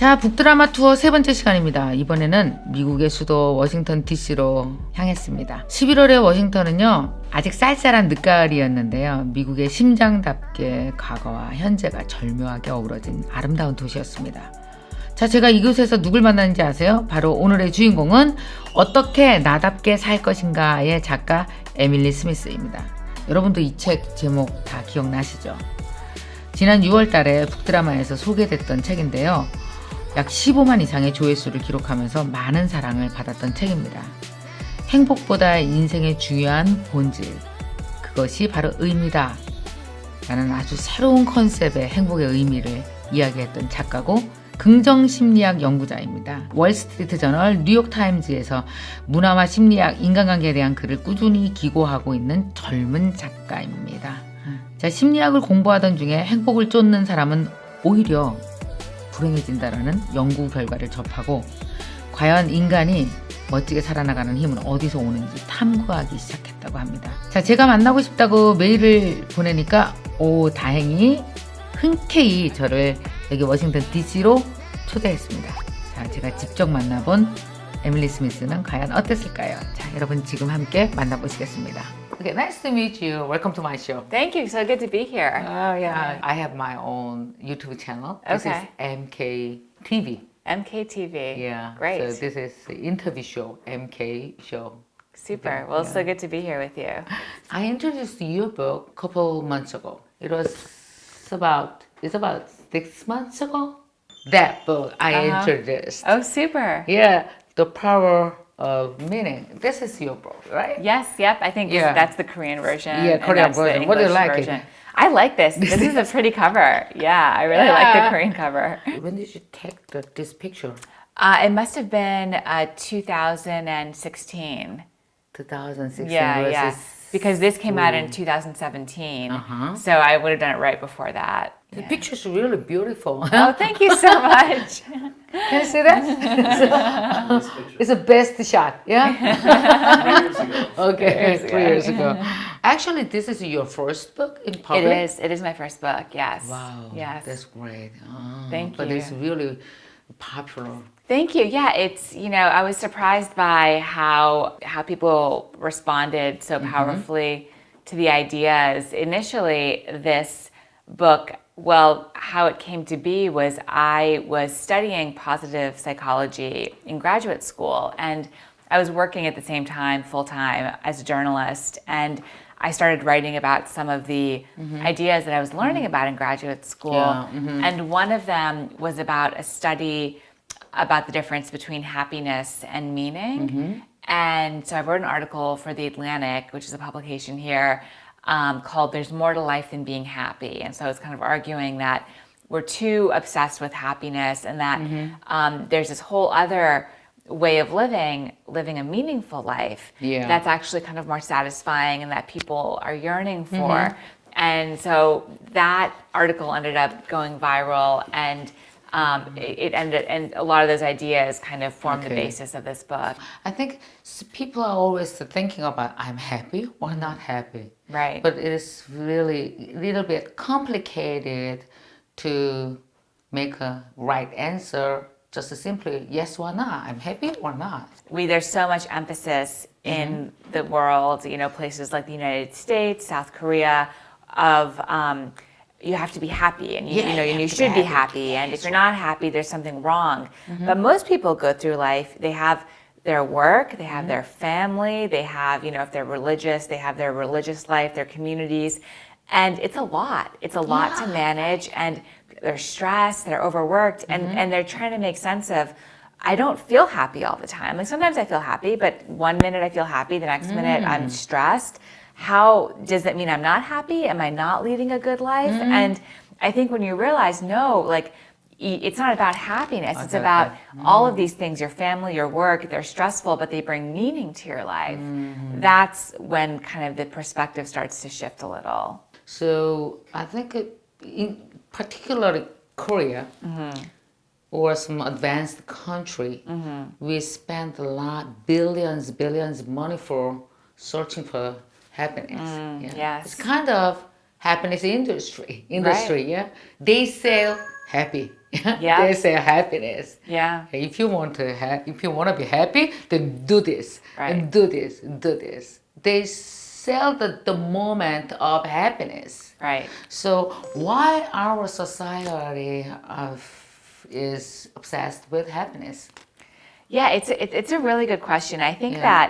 자, 북드라마 투어 세 번째 시간입니다. 이번에는 미국의 수도 워싱턴 DC로 향했습니다. 11월의 워싱턴은요, 아직 쌀쌀한 늦가을이었는데요. 미국의 심장답게 과거와 현재가 절묘하게 어우러진 아름다운 도시였습니다. 자, 제가 이곳에서 누굴 만났는지 아세요? 바로 오늘의 주인공은 어떻게 나답게 살 것인가의 작가 에밀리 스미스입니다. 여러분도 이 책 제목 다 기억나시죠? 지난 6월 달에 북드라마에서 소개됐던 책인데요. 약 15만 이상의 조회수를 기록하면서 많은 사랑을 받았던 책입니다. 행복보다 인생의 중요한 본질. 그것이 바로 의미다. 라는 아주 새로운 컨셉의 행복의 의미를 이야기했던 작가고 긍정 심리학 연구자입니다. 월스트리트 저널, 뉴욕 타임즈에서 문화와 심리학, 인간관계에 대한 글을 꾸준히 기고하고 있는 젊은 작가입니다. 자, 심리학을 공부하던 중에 행복을 쫓는 사람은 오히려 불행해진다라는 연구 결과를 접하고 과연 인간이 멋지게 살아나가는 힘은 어디서 오는지 탐구하기 시작했다고 합니다. 자, 제가 만나고 싶다고 메일을 보내니까 오, 다행히 흔쾌히 저를 여기 워싱턴 DC로 초대했습니다. 자, 제가 직접 만나본 에밀리 스미스는 과연 어땠을까요? 자, 여러분 지금 함께 만나보시겠습니다. Okay, nice to meet you. Welcome to my show. Thank you. So good to be here. Oh yeah, I have my own YouTube channel. This Okay. is MK TV. MKTV. Yeah. Great. So this is the interview show, MK show. Super. Well, so good to be here with you. I introduced your book a couple months ago. It was about it's about six months ago. That book I Uh-huh. introduced. Oh, super. Yeah, the power of meaning. This is your book, right? Yes. Yep. I think Yeah. that's the Korean version. Yeah, Korean version. What do you like it? I like this. This is a pretty cover. Yeah, I really like the Korean cover. When did you take the, this picture? Uh, it must have been uh, 2016. 2016 Yeah, versus yeah. Because this came out in 2017. Uh-huh. So I would have done it right before that. The picture's really beautiful. Oh, thank you so much. Can you see that? it's the best shot, yeah? okay, Years three years ago. Actually, this is your first book in public? is. It is my first book. Yes. Wow, Yes. that's great. Ah, Thank but it's really popular. Thank you. Yeah, it's you know I was surprised by how how people responded so powerfully to the ideas. Initially, this book, well, how it came to be was I was studying positive psychology in graduate school, and I was working at the same time full time as a journalist, and I started writing about some of the mm-hmm. ideas that I was learning mm-hmm. about in graduate school. Yeah, mhm. And one of them was about a study about the difference between happiness and meaning. Mm-hmm. And so I wrote an article for The Atlantic, which is a publication here, um, called There's More to Life Than Being Happy. And so I was kind of arguing that we're too obsessed with happiness and that um, there's this whole other way of living, living a meaningful life Yeah. that's actually kind of more satisfying and that people are yearning for. And so that article ended up going viral and um, it, it ended, and a lot of those ideas kind of formed the basis of this book. I think people are always thinking about I'm happy or not happy. Right. But it is really a little bit complicated to make a right answer. Just simply yes or not. I'm happy or not. we there's so much emphasis in the world, you know, places like the United States, South Korea, of um, you have to be happy and you, Yeah, you know you you to be should be happy. happy, and if you're not happy, there's something wrong. But most people go through life; they have their work, they have mm-hmm. their family, they have you know if they're religious, they have their religious life, their communities, and it's a lot. It's a lot to manage, and they're stressed, they're overworked, and mm-hmm. and they're trying to make sense of. I don't feel happy all the time. Like sometimes I feel happy, but one minute I feel happy, the next minute I'm mm. stressed. How does that mean I'm not happy? Am I not leading a good life? Mm-hmm. And I think when you realize, no, like it's not about happiness. It's about okay. Mm. all of these things your family, your work, they're stressful, but they bring meaning to your life. Mm-hmm. That's when kind of the perspective starts to shift a little. So I think in particularly Korea mm-hmm. or some advanced country, mm-hmm. we spend a lot, billions, billions of money for searching for happiness. Mm, yeah. yes. It's kind of happiness industry. Industry, yeah. They sell happy. Yeah. they say happiness. Yeah. If you want to ha- if you want to be happy, then do this Right. and do this, and do this. They sell the, the moment of happiness. Right. So why our society of, is obsessed with happiness? Yeah, it's a, it, it's a really good question. I think Yeah. that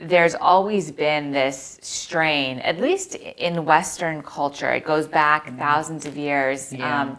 there's always been this strain, at least in Western culture. It goes back thousands of years. Yeah. um,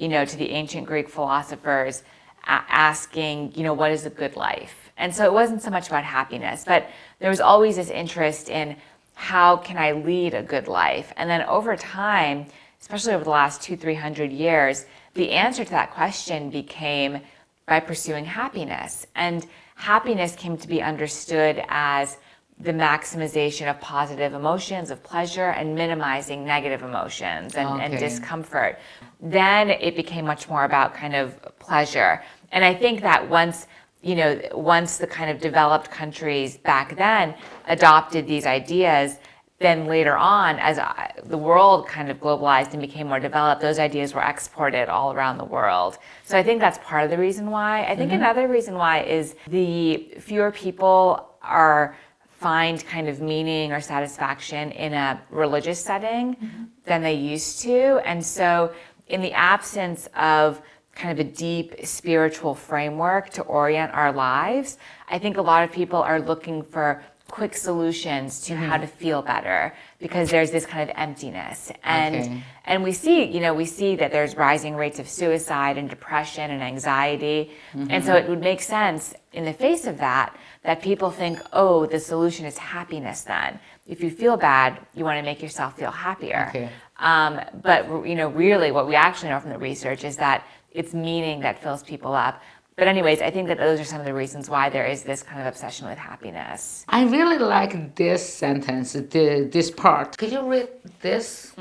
you know, to the ancient Greek philosophers asking, you know, what is a good life? And so it wasn't so much about happiness, but there was always this interest in how can I lead a good life? And then over time, especially over the last two, three hundred years, the answer to that question became by pursuing happiness. And happiness came to be understood as the maximization of positive emotions, of pleasure, and minimizing negative emotions and, and discomfort. Then it became much more about kind of pleasure. And I think that once you know, once the kind of developed countries back then adopted these ideas, then later on, as uh, the world kind of globalized and became more developed, those ideas were exported all around the world. So I think that's part of the reason why. I think mm-hmm. another reason why is the fewer people are find kind of meaning or satisfaction in a religious setting mm-hmm. than they used to. And so in the absence of kind of a deep spiritual framework to orient our lives, I think a lot of people are looking for quick solutions to how mm-hmm. to feel better because there's this kind of emptiness. And Okay. and we see, you know, we see that there's rising rates of suicide and depression and anxiety. And so mm-hmm. it would make sense in the face of that that people think, oh, the solution is happiness then. If you feel bad, you want to make yourself feel happier. Okay. Um, but you know, really, what we actually know from the research is that it's meaning that fills people up. But anyways, I think that those are some of the reasons why there is this kind of obsession with happiness. I really like this sentence, the, this part. Could you read this,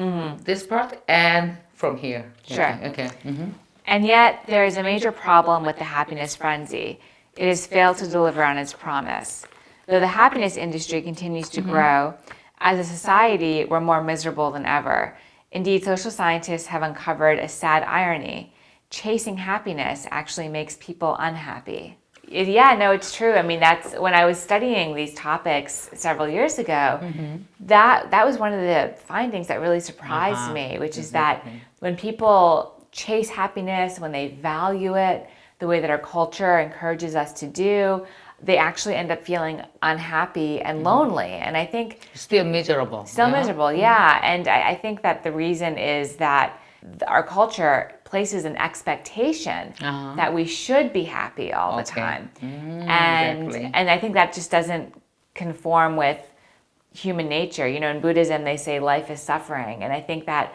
this part, and from here? Mm-hmm. Sure. Okay. okay. Mhm. And yet, there is a major problem with the happiness frenzy. It has failed to deliver on its promise. Though the happiness industry continues to grow, as a society, we're more miserable than ever. Indeed, social scientists have uncovered a sad irony. Chasing happiness actually makes people unhappy. Yeah, no, it's true. I mean, that's when I was studying these topics several years ago. That that was one of the findings that really surprised Uh-huh, me, which is that when people chase happiness, when they value it, the way that our culture encourages us to do, they actually end up feeling unhappy and lonely. And I think Still miserable. Still yeah? miserable, yeah. And I, I think that the reason is that our culture places an expectation Uh-huh. that we should be happy all the time. Mm, and exactly. and I think that just doesn't conform with human nature. You know, in Buddhism they say life is suffering, and I think that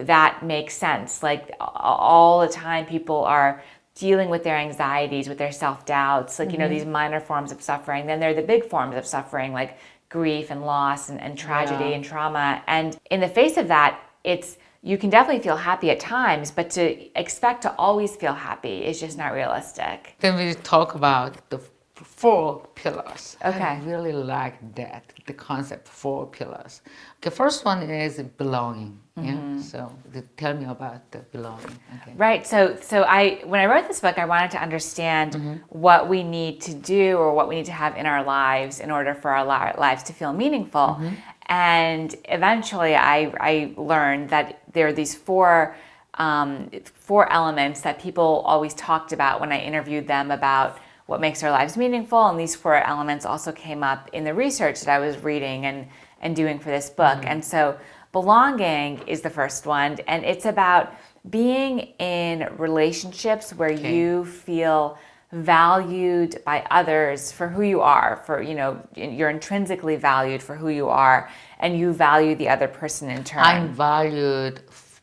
that makes sense. Like all the time people are dealing with their anxieties, with their self-doubts, like you know mm-hmm. these minor forms of suffering. Then there are the big forms of suffering like grief and loss and, and tragedy Yeah. and trauma. And in the face of that, it's you can definitely feel happy at times, but to expect to always feel happy is just not realistic. Then we talk about the four pillars. Okay. I really like that, the concept four pillars. The first one is belonging. Mm-hmm. Yeah. So the, tell me about the belonging. Okay. Right. So so I when I wrote this book, I wanted to understand what we need to do or what we need to have in our lives in order for our lives to feel meaningful. And eventually, I I learned that there are these four. Um, four elements that people always talked about when I interviewed them about what makes our lives meaningful. And these four elements also came up in the research that I was reading and, and doing for this book. Mm-hmm. And so belonging is the first one. And it's about being in relationships where Okay. you feel valued by others for who you are for you know you're intrinsically valued for who you are and you value the other person in turn I'm valued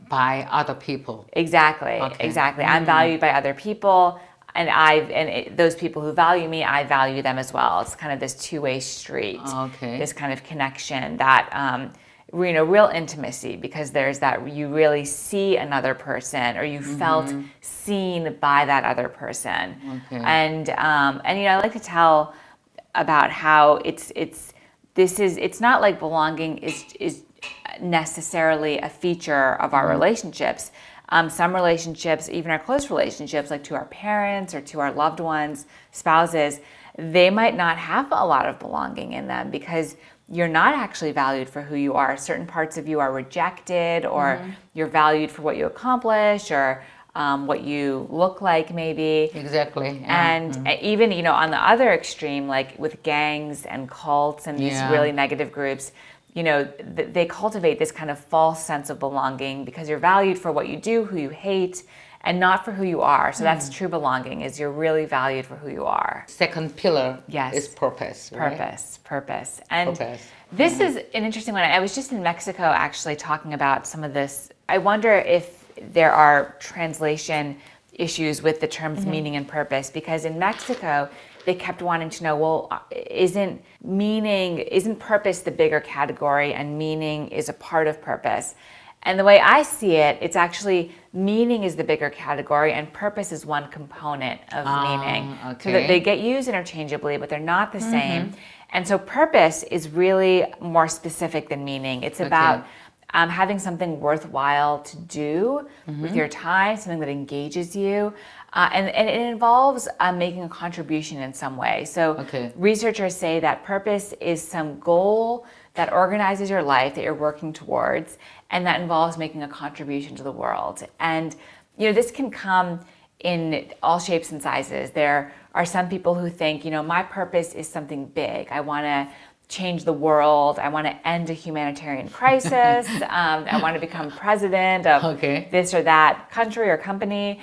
by other people. Exactly. Okay. Exactly. I'm mm-hmm. valued by other people, and I and it, those people who value me, I value them as well. It's kind of this two-way street. Okay. This kind of connection that. Um, you know, real intimacy because there's that you really see another person or you felt seen by that other person, Okay. and um, and you know I like to tell about how it's it's this is it's not like belonging is is necessarily a feature of our relationships Um, some relationships, even our close relationships, like to our parents or to our loved ones, spouses, they might not have a lot of belonging in them because you're not actually valued for who you are. Certain parts of you are rejected, or you're valued for what you accomplish, or um, what you look like, maybe. Exactly. yeah. And uh, even, you know, on the other extreme, like with gangs and cults and these Yeah. really negative groups, you know, th- they cultivate this kind of false sense of belonging because you're valued for what you do, who you hate, and not for who you are. So Hmm. that's true belonging is you're really valued for who you are. Second pillar Yes. is purpose. right? Purpose, purpose. And Purpose. this is an interesting one. I was just in Mexico actually talking about some of this. I wonder if there are translation issues with the terms meaning and purpose because in Mexico they kept wanting to know, well, uh, isn't meaning, isn't purpose the bigger category and meaning is a part of purpose? And the way I see it, it's actually meaning is the bigger category and purpose is one component of meaning. So okay. that they get used interchangeably, but they're not the same. And so purpose is really more specific than meaning. It's about um, having something worthwhile to do with your time, something that engages you. Uh, and, and it involves uh, making a contribution in some way. So Okay. researchers say that purpose is some goal that organizes your life that you're working towards and that involves making a contribution to the world and you know this can come in all shapes and sizes there are some people who think you know my purpose is something big i want to change the world i want to end a humanitarian crisis um, i want to become president of Okay. this or that country or company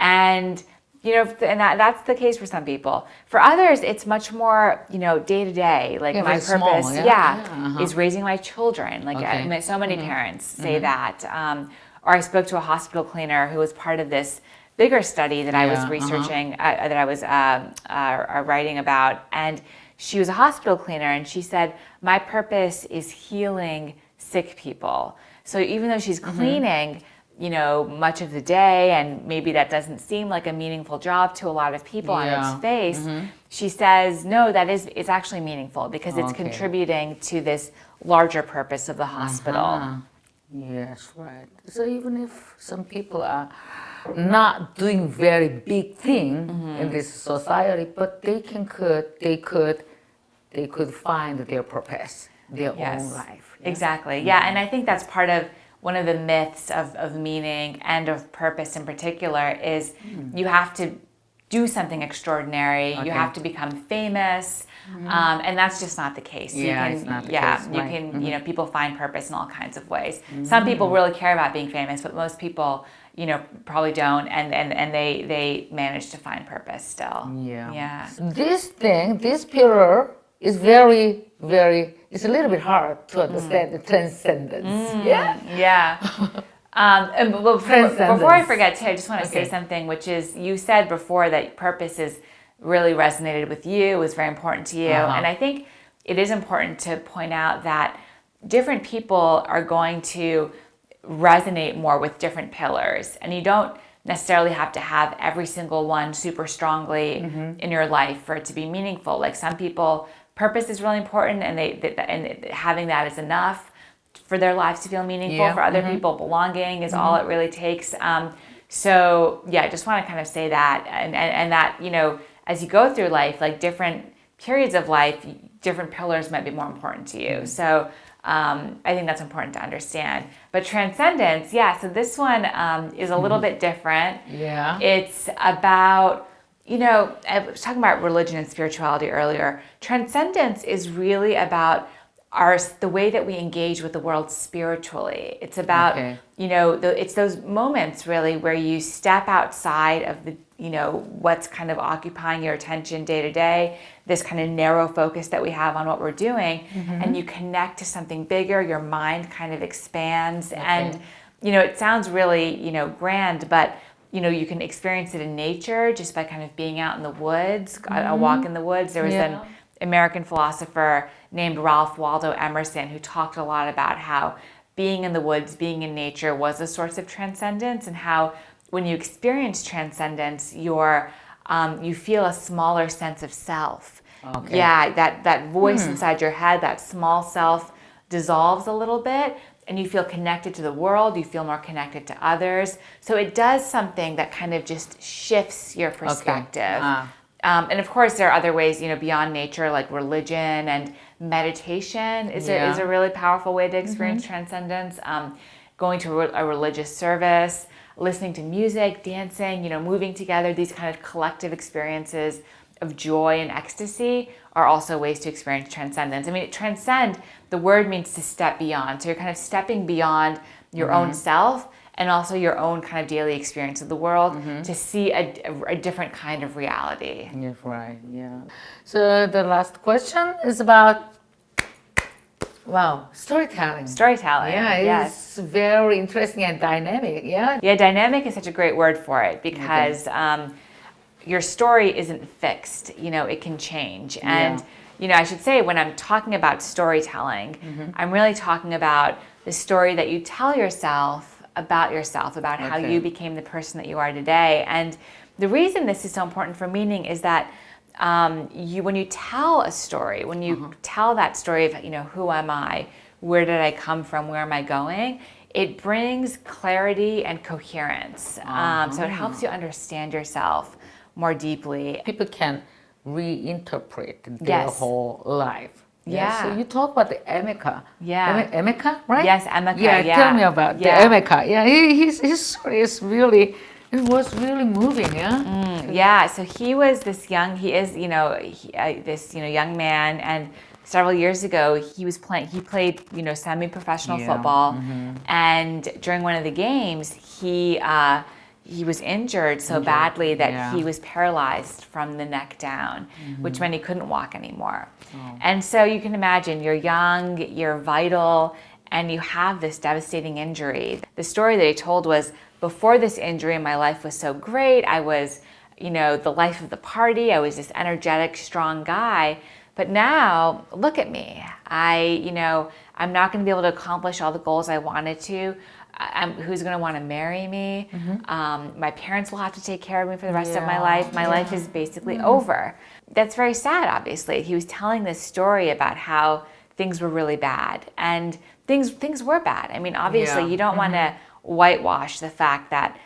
and you know and that, that's the case for some people for others it's much more you know day to day like Yeah, my very small, purpose yeah, yeah, yeah, uh-huh. is raising my children like Okay. Mm-hmm. I- so many parents say that um, or i spoke to a hospital cleaner who was part of this bigger study that i was uh-huh. researching uh, that i was um, uh, uh, writing about and she was a hospital cleaner and she said my purpose is healing sick people so even though she's Mm-hmm. You know much of the day and maybe that doesn't seem like a meaningful job to a lot of people on Yeah. Mm-hmm. its face she says no that is it's actually meaningful because it's Okay. contributing to this larger purpose of the hospital Ah, yes, right. So even if some people are not doing very big thing Mm-hmm. in this society, but they can could they could they could find their purpose, their yes own life. yes. exactly yeah and i think that's part of one of the myths of, of meaning and of purpose in particular is hmm. you have to do something extraordinary. You have to become famous. Mm-hmm. Um, and that's just not the case. You Yeah, can it's not the yeah case, you right. can you mm-hmm. know people find purpose in all kinds of ways. Some people mm. really care about being famous but most people you know probably don't and and, and they they manage to find purpose still. Yeah. yeah. This thing, this pillar is very, very. It's a little bit hard to understand the transcendence. Yeah. Yeah. Um, and before, before I forget, too, I just want to say something, which is you said before that purpose is really resonated with you, was very important to you. Uh-huh. And I think it is important to point out that different people are going to resonate more with different pillars. And you don't necessarily have to have every single one super strongly in your life for it to be meaningful. Like some people, purpose is really important and they, th- and having that is enough for their lives to feel meaningful. Yeah, For other people, belonging is all it really takes. Um, so yeah, I just want to kind of say that, and, and and that you know, as you go through life, like different periods of life, different pillars might be more important to you. So. Um, I think that's important to understand. But transcendence, yeah. So this one um, is a little bit different. Yeah. It's about, you know, I was talking about religion and spirituality earlier. Transcendence is really about our the way that we engage with the world spiritually. It's about, Okay. you know, the, it's those moments really where you step outside of the, you know, what's kind of occupying your attention day to day, this kind of narrow focus that we have on what we're doing, mm-hmm. and you connect to something bigger. Your mind kind of expands and you know, it sounds really, you know, grand, but you know, you can experience it in nature just by kind of being out in the woods, a- a walk in the woods. There was Yeah. an American philosopher named Ralph Waldo Emerson who talked a lot about how being in the woods, being in nature was a source of transcendence and how when you experience transcendence, you're um, you feel a smaller sense of self. Okay. Yeah, that that voice inside your head, that small self dissolves a little bit and you feel connected to the world, you feel more connected to others. So it does something that kind of just shifts your perspective. Ah. Um, and of course, there are other ways, you know, beyond nature, like religion and meditation is, a, is Mm-hmm. a really powerful way to experience transcendence. Um, going to a religious service, listening to music, dancing, you know, moving together, these kind of collective experiences of joy and ecstasy are also ways to experience transcendence. I mean, transcend, the word means to step beyond. So you're kind of stepping beyond your Mm-hmm. own self and also your own kind of daily experience of the world Mm-hmm. to see a, a, a different kind of reality. Yes, right. Yeah. So the last question is about wow storytelling. Storytelling. Yeah, yes. it's very interesting and dynamic. Yeah. Yeah, dynamic is such a great word for it because um, your story isn't fixed. You know, it can change. And, Yeah. you know, I should say when I'm talking about storytelling, Mm-hmm. I'm really talking about the story that you tell yourself about yourself, about how you became the person that you are today. And the reason this is so important for meaning is that um, you, when you tell a story, when you Mm-hmm. tell that story of, you know, who am I, where did I come from, where am I going, it brings clarity and coherence. Um, so it helps you understand yourself more deeply. People can reinterpret their Yes. whole life. Yeah. So you talk about the Emeka. Yeah. Eme- Emeka, right? Yes, Emeka, Yeah. yeah. Tell me about Yeah. the Emeka. Yeah. He, his his story is really it was really moving. Yeah. Yeah, so he was this young. He is, you know, he, uh, this you know young man, and several years ago he was playing. He played, you know, semi-professional Yeah, football, and during one of the games, he uh, he was injured so badly that yeah. he was paralyzed from the neck down, which mm-hmm. meant he couldn't walk anymore. Oh. And so you can imagine, you're young, you're vital, and you have this devastating injury. The story that he told was before this injury, my life was so great. I was, you know, the life of the party. I was this energetic, strong guy. But now, look at me. I, you know, I'm not going to be able to accomplish all the goals I wanted to. I'm, who's going to want to marry me? Um, my parents will have to take care of me for the rest of my life. My life is basically over. That's very sad, obviously. He was telling this story about how things were really bad. And things things were bad. I mean, obviously, Yeah. you don't want to whitewash the fact that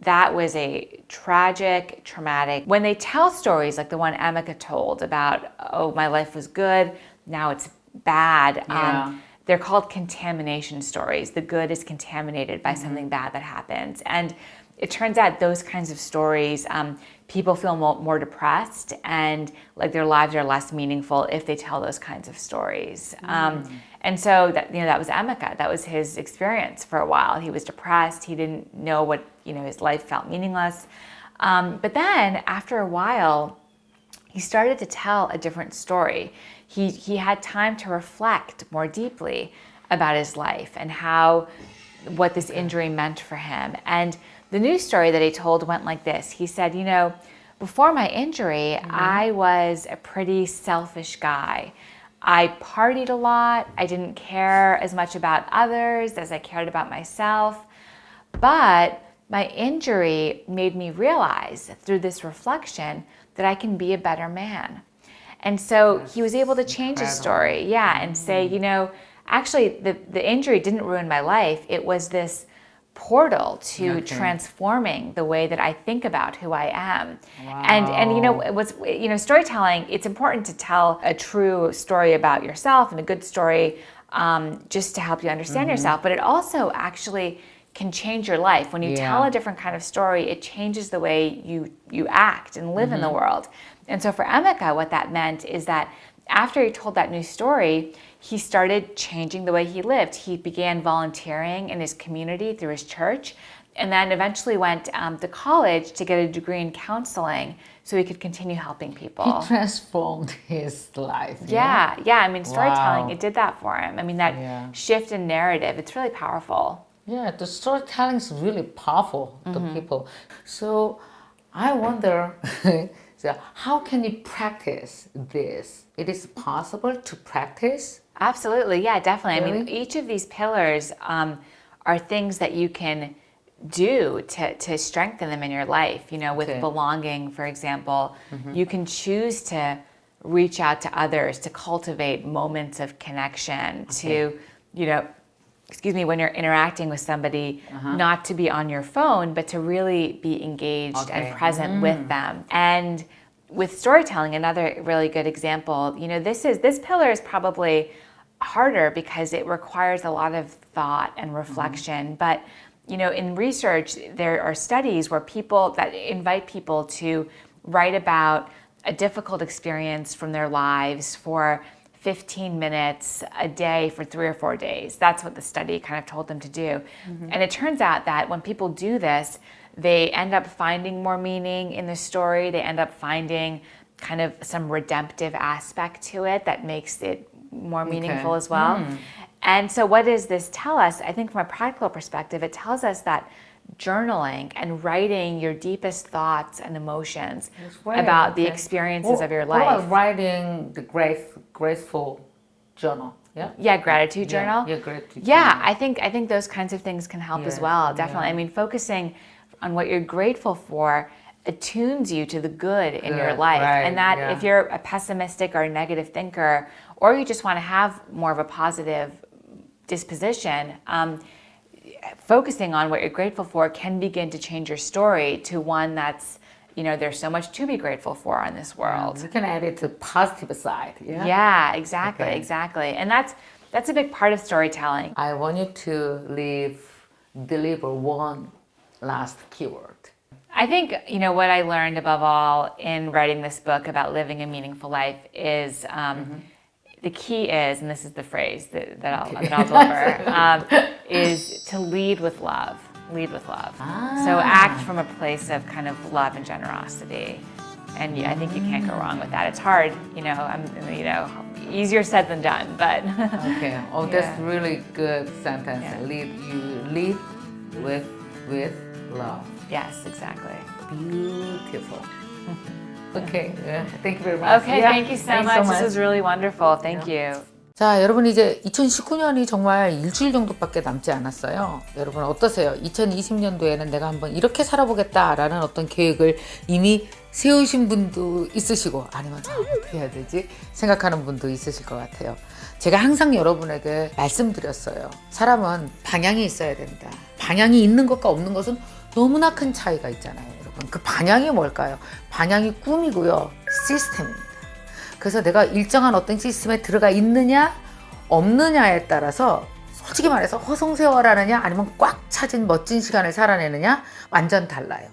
that was a tragic, traumatic. When they tell stories like the one Emeka told about, oh, my life was good, now it's bad. Yeah. Um, they're called contamination stories. The good is contaminated by something bad that happens. And it turns out those kinds of stories, um, people feel more, more depressed and like their lives are less meaningful if they tell those kinds of stories. Um, and so that you know that was Emeka. That was his experience for a while. He was depressed. He didn't know what you know. His life felt meaningless. Um, but then after a while, he started to tell a different story. He, he had time to reflect more deeply about his life and how what this injury meant for him. And the news story that he told went like this. He said, you know, before my injury, mm-hmm. I was a pretty selfish guy. I partied a lot. I didn't care as much about others as I cared about myself. But my injury made me realize through this reflection that I can be a better man. And so he was able to change his story, yeah, and say, you know, actually, the, the injury didn't ruin my life. It was this portal to Okay. transforming the way that I think about who I am. And and you know Wow. what's you know storytelling. It's important to tell a true story about yourself and a good story um, just to help you understand Mm-hmm. yourself. But it also actually can change your life when you Yeah. tell a different kind of story. It changes the way you you act and live in the Mm-hmm. world. And so for Emeka, what that meant is that after he told that new story, he started changing the way he lived. He began volunteering in his community through his church, and then eventually went um, to college to get a degree in counseling so he could continue helping people. He transformed his life. yeah, yeah. I mean, storytelling, Wow. it did that for him. I mean, that Yeah. shift in narrative, it's really powerful. Yeah, the storytelling is really powerful to Mm-hmm. people. So I wonder, so how can you practice this? It is possible to practice. Absolutely, yeah, definitely. I mean, each of these pillars um, are things that you can do to, to strengthen them in your life. You know, with Okay. belonging, for example, you can choose to reach out to others, to cultivate moments of connection, to, you know, excuse me, when you're interacting with somebody, uh-huh. not to be on your phone, but to really be engaged Okay. and present mm. with them. And with storytelling, another really good example, you know, this is this pillar is probably harder because it requires a lot of thought and mm-hmm. reflection. But you know, in research, there are studies where people that invite people to write about a difficult experience from their lives for 15 minutes a day for three or four days. That's what the study kind of told them to do. Mm-hmm. And it turns out that when people do this, they end up finding more meaning in the story. They end up finding kind of some redemptive aspect to it that makes it more meaningful as well. Hmm. And so, what does this tell us? I think from a practical perspective, it tells us that journaling and writing your deepest thoughts and emotions Right, about the experiences What- of your life. writing the grace, graceful journal. Yeah. Yeah, gratitude journal. Yeah, gratitude Yeah, journal. I think I think those kinds of things can help as well. Definitely. I mean, focusing on what you're grateful for attunes you to the good in your life. right, and that yeah. if you're a pessimistic or a negative thinker, or you just want to have more of a positive disposition, um, focusing on what you're grateful for can begin to change your story to one that's, you know, there's so much to be grateful for in this world. You can add it to positive side. Yeah. Yeah, exactly, Okay. exactly. And that's that's a big part of storytelling. I want you to leave, deliver one last keyword. I think you know what I learned above all in writing this book about living a meaningful life is um, the key is, and this is the phrase that, that, I'll, that I'll deliver, um, is to lead with love. Lead with love. So ah. act from a place of kind of love and generosity, and I think you can't go wrong with that. It's hard, you know. I'm, you know, easier said than done, but Okay. Oh, that's Yeah. really good sentence. Yeah. Lead you lead with with love. yes, exactly. Beautiful. okay. Yeah. Thank you very much. Okay, thank you so thanks much. This was really wonderful. Thank you. 자, 여러분 이제 2019년이 정말 일주일 정도밖에 남지 않았어요. 여러분 어떠세요? 2020년도에는 내가 한번 이렇게 살아보겠다라는 어떤 계획을 이미 세우신 분도 있으시고 아니면 아, 어떻게 해야 되지? 생각하는 분도 있으실 것 같아요. 제가 항상 여러분에게 말씀드렸어요. 사람은 방향이 있어야 된다. 방향이 있는 것과 없는 것은 너무나 큰 차이가 있잖아요, 여러분. 그 방향이 뭘까요? 방향이 꿈이고요. 시스템입니다. 그래서 내가 일정한 어떤 시스템에 들어가 있느냐 없느냐에 따라서 솔직히 말해서 허송세월하느냐 아니면 꽉 차진 멋진 시간을 살아내느냐 완전 달라요.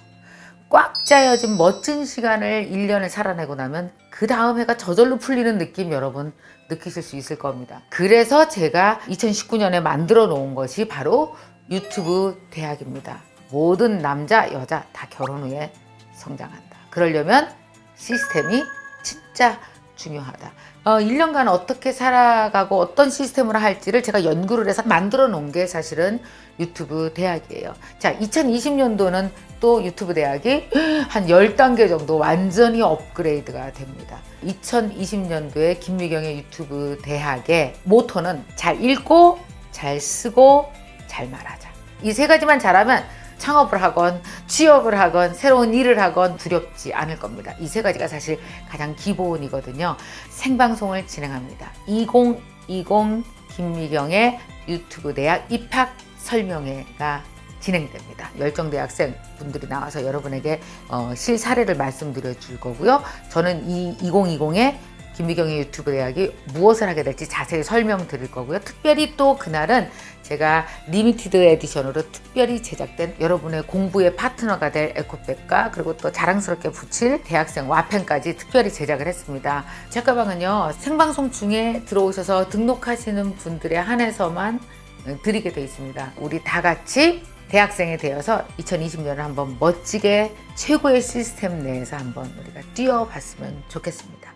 꽉 짜여진 멋진 시간을 1년을 살아내고 나면 그 다음 해가 저절로 풀리는 느낌 여러분 느끼실 수 있을 겁니다. 그래서 제가 2019년에 만들어 놓은 것이 바로 유튜브 대학입니다. 모든 남자, 여자 다 결혼 후에 성장한다. 그러려면 시스템이 진짜 중요하다. 어, 1년간 어떻게 살아가고 어떤 시스템으로 할지를 제가 연구를 해서 만들어 놓은 게 사실은 유튜브 대학이에요. 자, 2020년도는 또 유튜브 대학이 한 10단계 정도 완전히 업그레이드가 됩니다. 2020년도에 김미경의 유튜브 대학의 모토는 잘 읽고, 잘 쓰고, 잘 말하자. 이 세 가지만 잘하면 창업을 하건 취업을 하건 새로운 일을 하건 두렵지 않을 겁니다. 이 세 가지가 사실 가장 기본이거든요. 생방송을 진행합니다. 2020 김미경의 유튜브 대학 입학 설명회가 진행됩니다. 열정대 학생 분들이 나와서 여러분에게 어, 실사례를 말씀드려 줄 거고요. 저는 이 2020의 김미경의 유튜브 대학이 무엇을 하게 될지 자세히 설명드릴 거고요. 특별히 또 그날은 제가 리미티드 에디션으로 특별히 제작된 여러분의 공부의 파트너가 될 에코백과 그리고 또 자랑스럽게 붙일 대학생 와펜까지 특별히 제작을 했습니다. 책가방은요 생방송 중에 들어오셔서 등록하시는 분들에 한해서만 드리게 되어 있습니다. 우리 다 같이 대학생이 되어서 2020년을 한번 멋지게 최고의 시스템 내에서 한번 우리가 뛰어봤으면 좋겠습니다.